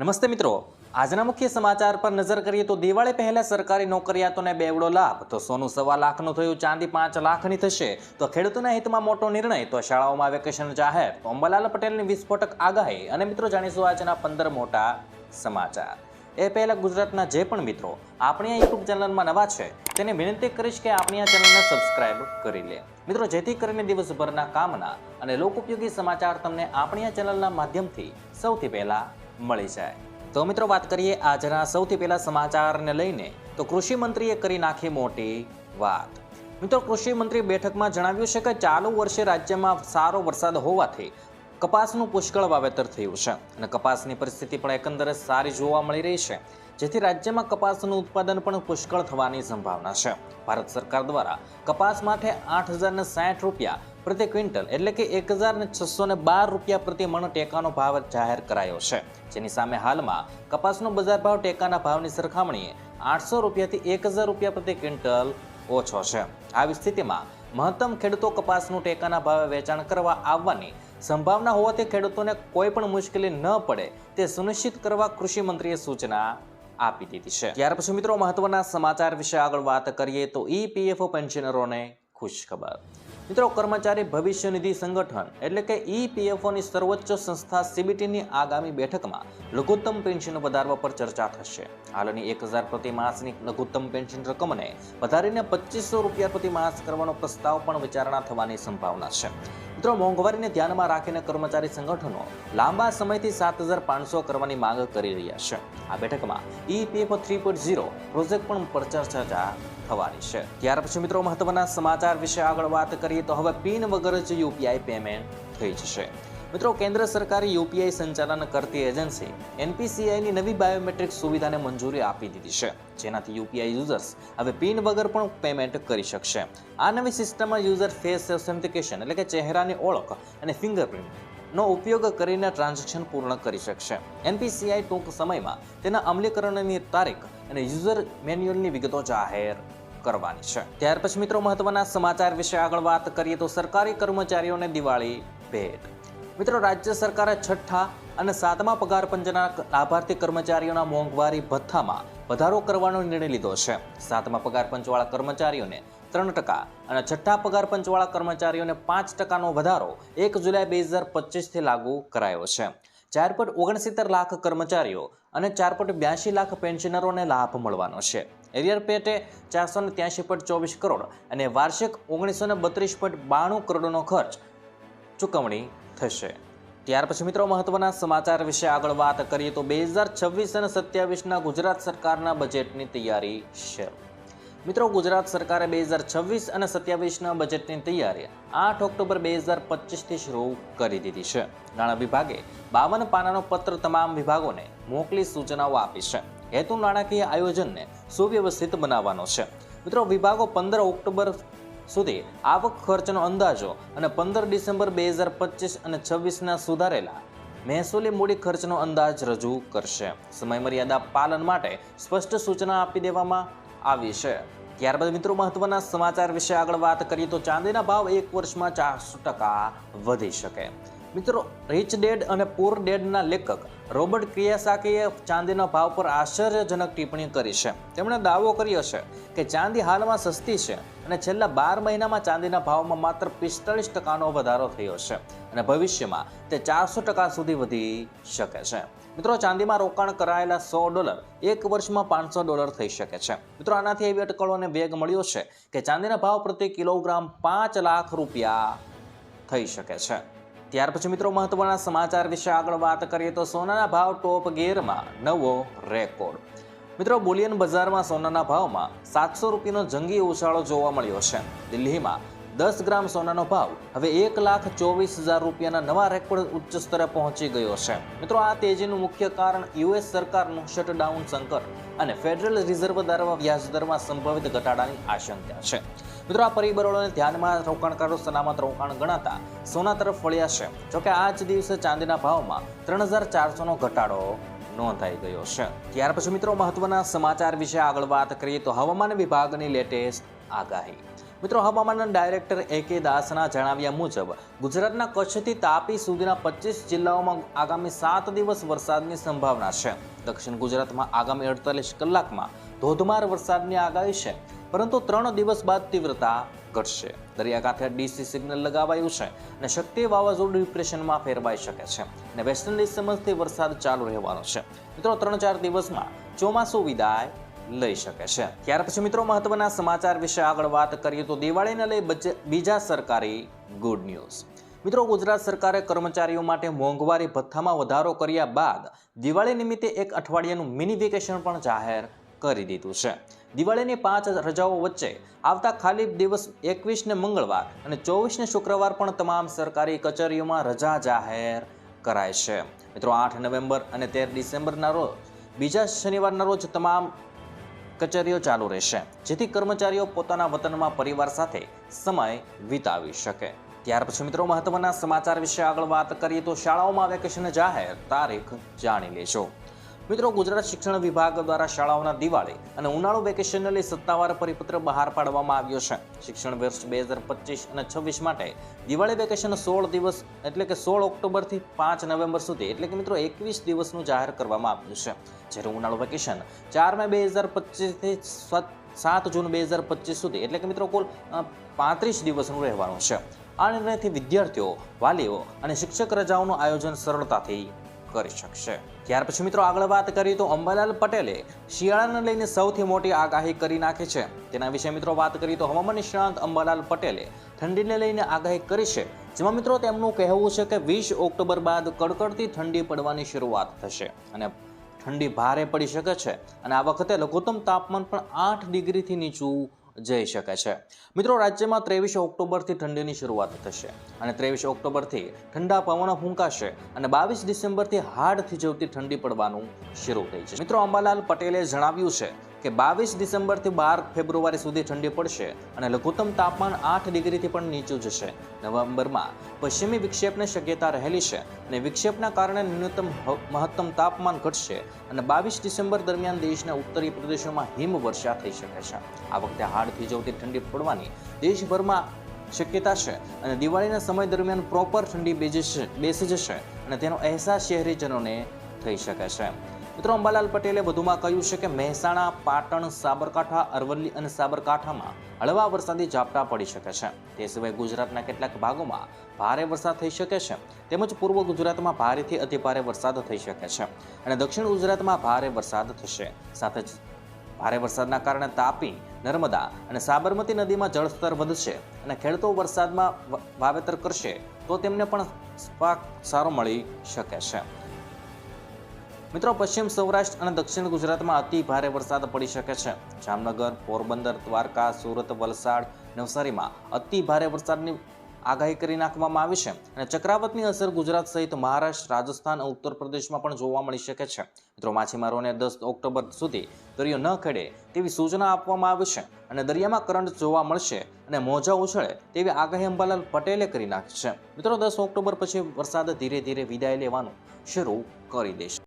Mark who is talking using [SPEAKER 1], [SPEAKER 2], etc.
[SPEAKER 1] નમસ્તે મિત્રો. આજના મુખ્ય સમાચાર પર નજર કરીએ તો દિવાળી પહેલા સરકારી નોકરિયાતોને બેવડો લાભ. તો સોનું સવા લાખનું થયું, ચાંદી પાંચ લાખની થશે. તો ખેડૂતોના હિતમાં મોટો નિર્ણય. તો શાળાઓમાં વેકેશન જાહેર. તો અંબાલાલ પટેલની વિસ્ફોટક આગાહી. અને મિત્રો, જાણીશું આજના પંદર મોટા સમાચાર. એ પહેલા ગુજરાતના જે પણ મિત્રો, આપણી આ યુટ્યુબ ચેનલમાં નવા છે, તેને વિનંતી કરીશ કે આપણી આ ચેનલને સબસ્ક્રાઇબ કરી લે. મિત્રો, જેથી કરીને દિવસભરના કામના અને લોકોપયોગી સમાચાર તમને આપણી આ ચેનલના માધ્યમથી સૌથી પહેલા મળી જાય. તો મિત્રો વાત કરીએ આજના સૌથી પહેલા સમાચારને લઈને. તો કૃષિ મંત્રીએ કરી નાખી મોટી વાત. મિત્રો કૃષિ મંત્રી બેઠકમાં જણાવ્યું છે કે ચાલુ વર્ષે રાજ્યમાં સારો વરસાદ હોવાથી કપાસનું પુષ્કળ વાવેતર થયું છે અને કપાસની પરિસ્થિતિ પણ એકંદરે સારી જોવા મળી રહી છે, જેથી રાજ્યમાં કપાસનું ઉત્પાદન પણ પુષ્કળ થવાની સંભાવના છે. ભારત સરકાર દ્વારા કપાસ માટે આઠ હજારને સાઠ રૂપિયા પ્રતિ ક્વિન્ટલ એટલે કે એક હજાર છસો ને બાર રૂપિયા પ્રતિ મણ ટેકાનો ભાવ જાહેર કરાયો છે. જેની સામે હાલમાં કપાસનો બજાર ભાવ ટેકાના ભાવની સરખામણીએ આઠસો રૂપિયાથી એક હજાર રૂપિયા પ્રતિ ક્વિન્ટલ ઓછો છે. આવી સ્થિતિમાં મહત્તમ ખેડૂતો કપાસનું ટેકાના ભાવે વેચાણ કરવા આવવાની સંભાવના હોવાથી ખેડૂતોને કોઈ પણ મુશ્કેલી ન પડે તે સુનિશ્ચિત કરવા કૃષિ મંત્રીએ સૂચના આપી દીધી છે. ત્યાર પછી મિત્રો મહત્વના સમાચાર વિશે આગળ વાત કરીએ તો ઈપીએફઓ પેન્શનરોને ખુશ ખબર મિત્રો, કર્મચારી ભવિષ્ય નિધિ સંગઠન એટલે કે ઈપીએફઓની સર્વોચ્ચ સંસ્થા સીબીટીની આગામી બેઠકમાં લઘુત્તમ પેન્શન વધારવા પર ચર્ચા થશે. હાલની એક હજાર પ્રતિ માસની લઘુત્તમ પેન્શન રકમને વધારીને પચીસો રૂપિયા પ્રતિ માસ કરવાનો પ્રસ્તાવ પણ વિચારણા થવાની સંભાવના છે. મિત્રો, મોંઘવારીને ધ્યાનમાં રાખીને કર્મચારી સંગઠનો લાંબા સમયથી સાત હજાર પાંચસો કરવાની માંગ કરી રહ્યા છે. આ બેઠકમાં EPFO three point zero project પણ પર ચર્ચા થવાની છે. ત્યાર પછી મિત્રો મહત્વના સમાચાર વિશે આગળ વાત કરીએ તો હવે પિન વગર જ યુપીઆઈ પેમેન્ટ થઈ જશે. મિત્રો કેન્દ્ર સરકારે યુપીઆઈ સંચાલન કરતી એજન્સી એનપીસીઆઈની નવી બાયોમેટ્રિક સુવિધાને મંજૂરી આપી દીધી છે. જેનાથી યુપીઆઈ યુઝર્સ હવે પિન વગર પણ પેમેન્ટ કરી શકશે. આ નવી સિસ્ટમમાં યુઝર ફેસ ઓથેન્ટિકેશન એટલે કે ચહેરાની ઓળખ અને ફિંગરપ્રિન્ટ નો ઉપયોગ કરીને ટ્રાન્ઝેક્શન પૂર્ણ કરી શકશે. એનપીસીઆઈ ટૂંક સમયમાં તેના અમલીકરણની તારીખ અને યુઝર મેન્યુઅલની વિગતો જાહેર કરવાની છે. ત્યાર પછી મિત્રો મહત્વના સમાચાર વિશે આગળ વાત કરીએ તો સરકારી કર્મચારીઓને દિવાળી ભેટ. મિત્રો રાજ્ય સરકારે છઠ્ઠા અને સાતમા પગાર પંચના લાભાર્થી કર્મચારીઓના મોંઘવારી ભથ્થામાં વધારો કરવાનો નિર્ણય લીધો છે. સાતમા પગાર પંચવાળા કર્મચારીઓને ત્રણ ટકા અને છઠ્ઠા પગાર પંચવાળા કર્મચારીઓને પાંચ ટકાનો વધારો એક જુલાઈ બે હજાર પચીસથી લાગુ કરાયો છે. ચાર પોઈન્ટ ઓગણસિત્તેર લાખ કર્મચારીઓ અને ચાર પોઈન્ટ બ્યાસી લાખ પેન્શનરોને લાભ મળવાનો છે. એરિયર પેટે ચારસો ને ત્યાસી પોઈન્ટ ચોવીસ કરોડ અને વાર્ષિક ઓગણીસો ને બત્રીસ પોઈન્ટ બાણું કરોડનો ખર્ચ ચૂકવણી થશે. ત્યાર પછી મિત્રો મહત્વના સમાચાર વિશે આગળ વાત કરીએ તો બે હજાર છવ્વીસ અને સત્યાવીસના ગુજરાત સરકારના બજેટની તૈયારી શરૂ. મિત્રો, ગુજરાત સરકારે બે હજાર છવ્વીસ અને સત્યાવીસના બજેટની તૈયારી આઠ ઓક્ટોબર બે હજાર પચીસથી શરૂ કરી દીધી છે. નાણાં વિભાગે બાવન પાનાનો પત્ર તમામ વિભાગોને મોકલી સૂચનાઓ આપી છે. હેતુ નાણાકીય આયોજનને સુવ્યવસ્થિત બનાવવાનો છે. મિત્રો, વિભાગો પંદર ઓક્ટોબર સુધી આવક ખર્ચનો અંદાજો અને પંદર ડિસેમ્બર બે હજાર પચીસ અને છવ્વીસના સુધારેલા મહેસૂલી મૂડી ખર્ચનો અંદાજ રજૂ કરશે. સમયમર્યાદા પાલન માટે સ્પષ્ટ સૂચના આપી દેવામાં આવી છે ત્યારબાદ મિત્રો મહત્વના સમાચાર વિશે આગળ વાત કરીએ તો ચાંદીના ભાવ એક વર્ષમાં ચારસો ટકા વધી શકે. મિત્રો રિચ ડેડ અને પુઅર ડેડના લેખક રોબર્ટ ક્રિયાસાકીએ ચાંદીના ભાવ પર આશ્ચર્યજનક ટિપ્પણી કરી છે. તેમણે દાવો કર્યો છે કે ચાંદી હાલમાં સસ્તી છે અને છેલ્લા બાર મહિનામાં ચાંદીના ભાવમાં માત્ર પિસ્તાળીસ ટકાનો વધારો થયો છે અને ભવિષ્યમાં તે ચારસો ટકા સુધી વધી શકે છે. મિત્રો, ચાંદીમાં રોકાણ કરાયેલા સો ડોલર એક વર્ષમાં પાંચસો ડોલર થઈ શકે છે. મિત્રો, આનાથી એવી અટકળોને વેગ મળ્યો છે કે ચાંદીના ભાવ પ્રતિ કિલોગ્રામ પાંચ લાખ રૂપિયા થઈ શકે છે. ત્યાર પછી મિત્રો મહત્વના સમાચાર વિશે આગળ વાત કરીએ તો સોનાના ભાવ ટોપ ગેરમાં નવો રેકોર્ડ. મિત્રો બુલિયન બજારમાં સોનાના ભાવમાં સાતસો રૂપિયાનો જંગી ઉછાળો જોવા મળ્યો છે. દિલ્હીમાં દસ ગ્રામ સોનાનો ભાવ હવે એક લાખ ચોવીસ હજાર રૂપિયાના નવા રેકોર્ડ ઉચ્ચ સ્તરે પહોંચી ગયો છે. મિત્રો આ તેજીનું મુખ્ય કારણ યુએસ સરકારનું શટડાઉન સંકટ અને ફેડરલ રિઝર્વ દ્વારા વ્યાજદરમાં સંભવિત ઘટાડાની આશંકા છે. મિત્રો, આ પરિબળોને ધ્યાનમાં રોકાણકારો સલામત રોકાણ ગણાતા સોના તરફ વળ્યા છે. જોકે આ જ દિવસે ચાંદીના ભાવમાં ત્રણ હજાર ચારસોનો ઘટાડો નોંધાઈ ગયો છે. ત્યાર પછી મિત્રો, મહત્વના સમાચાર વિશે આગળ વાત કરીએ તો હવામાન વિભાગની લેટેસ્ટ આગાહી. મિત્રો હવામાન ડાયરેક્ટર એ કે દાસના જણાવ્યા મુજબ, ગુજરાતના કચ્છથી તાપી સુધીના પચીસ જિલ્લાઓમાં આગામી સાત દિવસ વરસાદની સંભાવના છે. દક્ષિણ ગુજરાતમાં આગામી અડતાલીસ કલાકમાં ધોધમાર વરસાદની આગાહી છે. પરંતુ ત્રણ દિવસ બાદ તીવ્રતા ઘટશે. દરિયાકાંઠે ડીસી સિગ્નલ લગાવાયું છે અને શક્તિ વાવાઝોડું ડિપ્રેશનમાં ફેરવાઈ શકે છે અને વેસ્ટર્ન ડિસ્ટર્બન્સથી વરસાદ ચાલુ રહેવાનો છે. મિત્રો ત્રણ ચાર દિવસમાં ચોમાસું વિદાય લઈ શકે છે. ત્યાર પછી મિત્રો, મહત્વના સમાચાર વિશે આગળ વાત કરીએ તો દિવાળીને લઈ બીજા સરકારી ગુડ ન્યૂઝ. મિત્રો, ગુજરાત સરકારે કર્મચારીઓ માટે મોંઘવારી ભથ્થામાં વધારો કર્યા બાદ દિવાળી નિમિત્તે એક અઠવાડિયાનું મિની વેકેશન પણ જાહેર કરી દીધું છે. દિવાળીની પાંચ રજાઓ વચ્ચે આવતા ખાલી દિવસ એકવીસને મંગળવાર અને ચોવીસને શુક્રવાર પણ તમામ સરકારી કચેરીઓમાં રજા જાહેર કરાય છે. મિત્રો, આઠ નવેમ્બર અને તેર ડિસેમ્બરના રોજ, બીજા શનિવારના રોજ તમામ કચેરીઓ ચાલુ રહેશે, જેથી કર્મચારીઓ પોતાના વતનમાં પરિવાર સાથે સમય વિતાવી શકે. ત્યાર પછી મિત્રો, મહત્વના સમાચાર વિશે આગળ વાત કરીએ તો શાળાઓમાં વેકેશન જાહેર તારીખ જાણી લેજો. મિત્રો, ગુજરાત શિક્ષણ વિભાગ દ્વારા શાળાઓના દિવાળી અને ઉનાળુ વેકેશનને લઈ સત્તાવાર પરિપત્ર બહાર પાડવામાં આવ્યો છે. શિક્ષણ વર્ષ બે હજાર પચીસ અને છવ્વીસ માટે દિવાળી વેકેશન સોળ દિવસ એટલે કે સોળ ઓક્ટોબરથી પાંચ નવેમ્બર સુધી એટલે કે મિત્રો, એકવીસ દિવસનું જાહેર કરવામાં આવ્યું છે. જ્યારે ઉનાળુ વેકેશન ચાર મે બે હજાર પચીસથી સાત જૂન બે હજાર પચીસ સુધી એટલે કે મિત્રો, કુલ પાંત્રીસ દિવસનું રહેવાનું છે. આ નિર્ણયથી વિદ્યાર્થીઓ, વાલીઓ અને શિક્ષક રજાઓનું આયોજન સરળતાથી કરી શકશે. ત્યાર પછી મિત્રો આગળ વાત કરીએ તો અંબાલાલ પટેલે શિયાળાને લઈને સૌથી મોટી આગાહી કરી નાખી છે. તેના વિશે મિત્રો વાત કરીએ તો હવામાન નિષ્ણાંત અંબાલાલ પટેલે ઠંડીને લઈને આગાહી કરી છે. જેમાં મિત્રો તેમનું કહેવું છે કે વીસ ઓક્ટોબર બાદ કડકડતી ઠંડી પડવાની શરૂઆત થશે અને ઠંડી ભારે પડી શકે છે. અને આ વખતે લઘુત્તમ તાપમાન પણ આઠ ડિગ્રીથી નીચું જઈ શકે છે. મિત્રો, રાજ્યમાં ત્રેવીસ ઓક્ટોબરથી ઠંડીની શરૂઆત થશે અને ત્રેવીસ ઓક્ટોબરથી ઠંડા પવનો ફૂંકાશે અને બાવીસ ડિસેમ્બરથી હાડ થીજવતી ઠંડી પડવાનું શરૂ થઈ છે મિત્રો, અંબાલાલ પટેલે જણાવ્યું છે કે બાવીસ ડિસેમ્બરથી બાર ફેબ્રુઆરી સુધી ઠંડી પડશે અને લઘુત્તમ તાપમાન આઠ ડિગ્રીથી પણ નીચું જશે. નવેમ્બરમાં પશ્ચિમી વિક્ષેપની શક્યતા રહેલી છે અને વિક્ષેપના કારણે ન્યૂનતમ મહત્તમ તાપમાન ઘટશે અને બાવીસ ડિસેમ્બર દરમિયાન દેશના ઉત્તરી પ્રદેશોમાં હિમવર્ષા થઈ શકે છે. આ વખતે હાડ થીજવતી ઠંડી પડવાની દેશભરમાં શક્યતા છે અને દિવાળીના સમય દરમિયાન પ્રોપર ઠંડી બેસી જશે અને તેનો અહેસાસ શહેરીજનોને થઈ શકે છે. મિત્રો, અંબાલાલ પટેલે વધુમાં કહ્યું છે કે મહેસાણા, પાટણ, સાબરકાંઠા, અરવલ્લી અને સાબરકાંઠામાં હળવા વરસાદી ઝાપટા પડી શકે છે. તે સિવાય ગુજરાતના કેટલાક ભાગોમાં ભારે વરસાદ થઈ શકે છે. તેમજ પૂર્વ ગુજરાતમાં ભારેથી અતિભારે વરસાદ થઈ શકે છે અને દક્ષિણ ગુજરાતમાં ભારે વરસાદ થશે. સાથે જ ભારે વરસાદના કારણે તાપી, નર્મદા અને સાબરમતી નદીમાં જળસ્તર વધશે અને ખેડૂતો વરસાદમાં વાવેતર કરશે તો તેમને પણ પાક સારો મળી શકે છે. મિત્રો, પશ્ચિમ સૌરાષ્ટ્ર અને દક્ષિણ ગુજરાતમાં અતિ ભારે વરસાદ પડી શકે છે. જામનગર, પોરબંદર, દ્વારકા, સુરત, વલસાડ, નવસારીમાં અતિ ભારે વરસાદની આગાહી કરી નાખવામાં આવી છે અને ચક્રાવતની અસર ગુજરાત સહિત મહારાષ્ટ્ર, રાજસ્થાન ઉત્તર પ્રદેશમાં પણ જોવા મળી શકે છે. મિત્રો, માછીમારોને દસ ઓક્ટોબર સુધી દરિયો ન ખેડે તેવી સૂચના આપવામાં આવી છે અને દરિયામાં કરંટ જોવા મળશે અને મોજા ઉછળે તેવી આગાહી અંબાલાલ પટેલે કરી નાખી છે. મિત્રો, દસ ઓક્ટોબર પછી વરસાદ ધીરે ધીરે વિદાય લેવાનું શરૂ કરી દેશે.